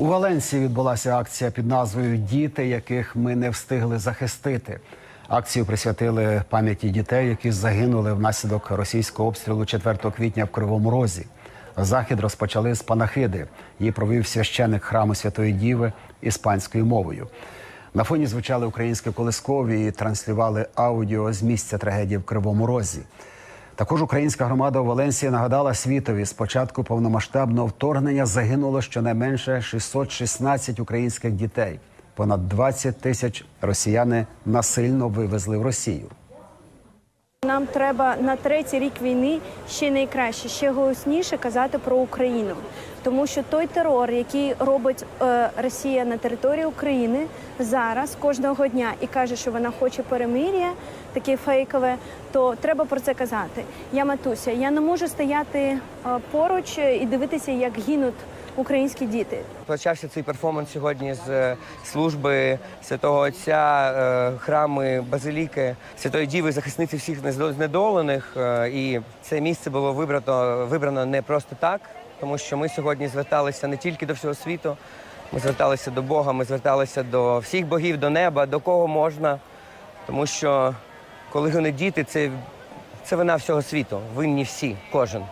У Валенсії відбулася акція під назвою Діти, яких ми не встигли захистити. Акцію присвятили пам'яті дітей, які загинули внаслідок російського обстрілу 4 квітня в Кривому Розі. Захід розпочали з панахиди. Її провів священик храму Святої Діви іспанською мовою. На фоні звучали українські колискові і транслювали аудіо з місця трагедії в Кривому Розі. Також українська громада у Валенсії нагадала світові, з початку повномасштабного вторгнення загинуло щонайменше 616 українських дітей. Понад 20 тисяч росіяни насильно вивезли в Росію. Нам треба на третій рік війни ще найкраще, ще голосніше казати про Україну, тому що той терор, який робить е, Росія на території України зараз кожного дня і каже, що вона хоче перемир'я, таке фейкове, то треба про це казати. Я матуся, я не можу стояти е, поруч і дивитися, як гинуть українські діти. Почався цей перформанс сьогодні з е, служби святого Отця, е, храми Базиліки, Святої Діви, захисниці всіх знедолених. І це місце було вибрано, вибрано не просто так, тому що ми сьогодні зверталися не тільки до всього світу, ми зверталися до Бога, ми зверталися до всіх богів, до неба, до кого можна. Тому що коли вони діти, це, це вина всього світу. Винні всі, кожен.